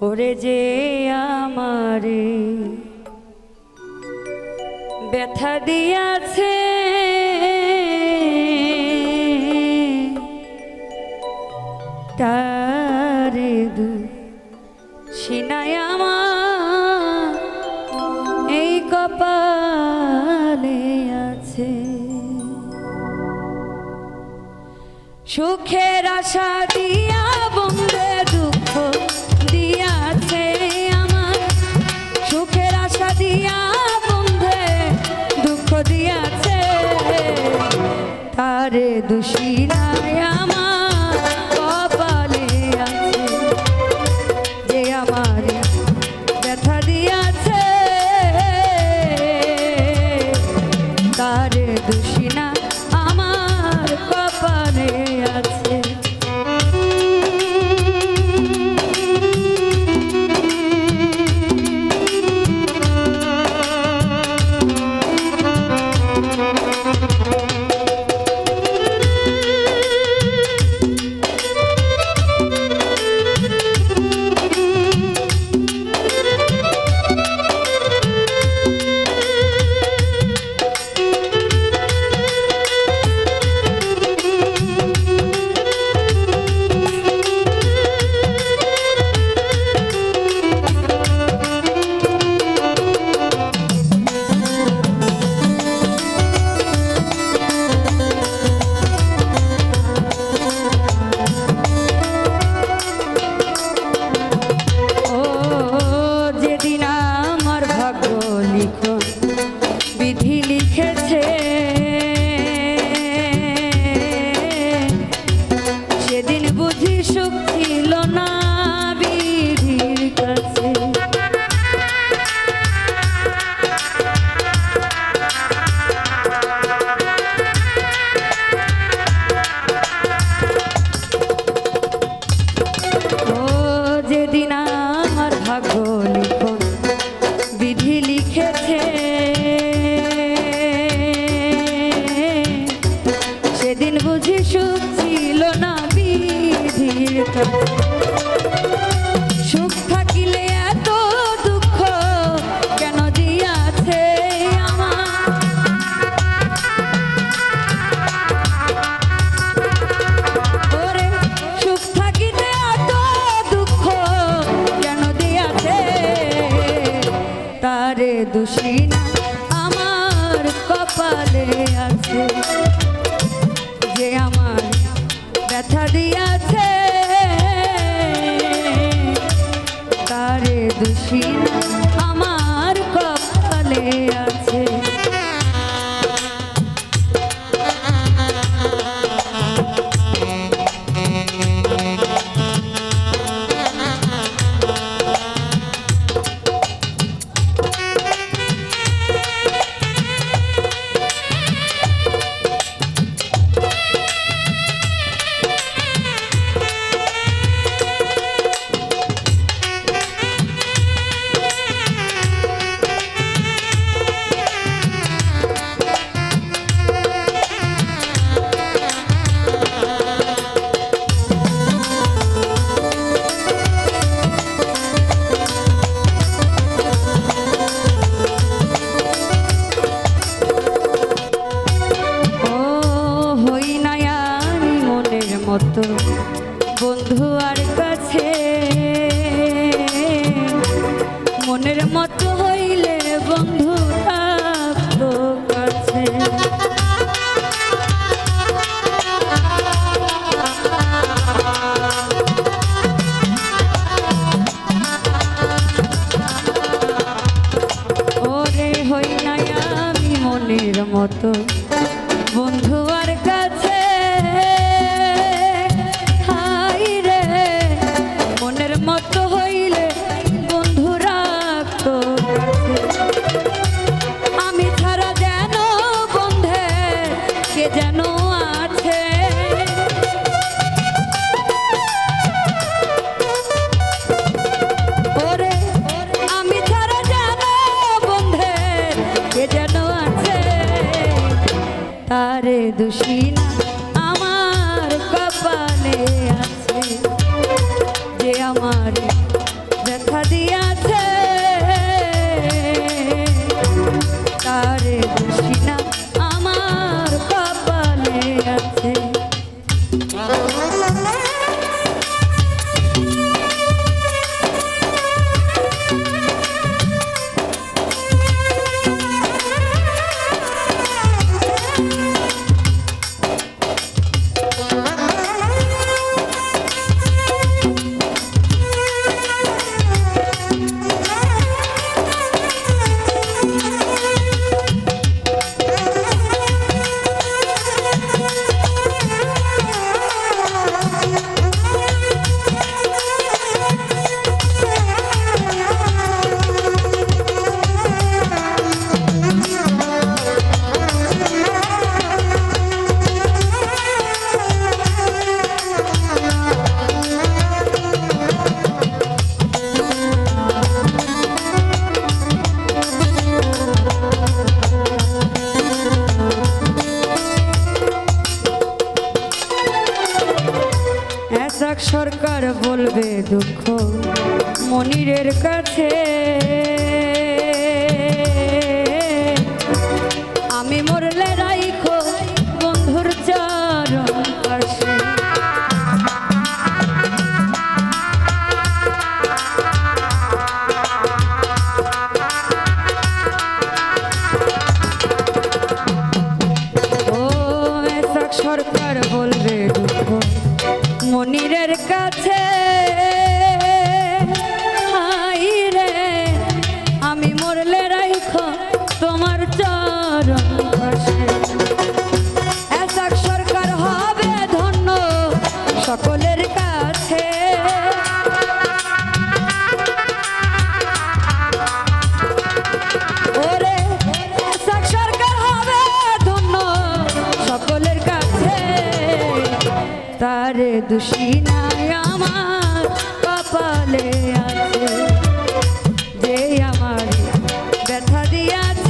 ওরে যে আমারে ব্যথা দিয়াছে তারে দু সিনায় আমার এই কপালে আছে। সুখের আশা দোষীরা কপালে আছে মতো বন্ধু আর কাছে। মনের মতো দোষী বলবে দুঃখ মনিরের কাছে। আমি মোর তারে দুষিনায় আমার কপালে আছে যে আমার ব্যথা দিয়াছে।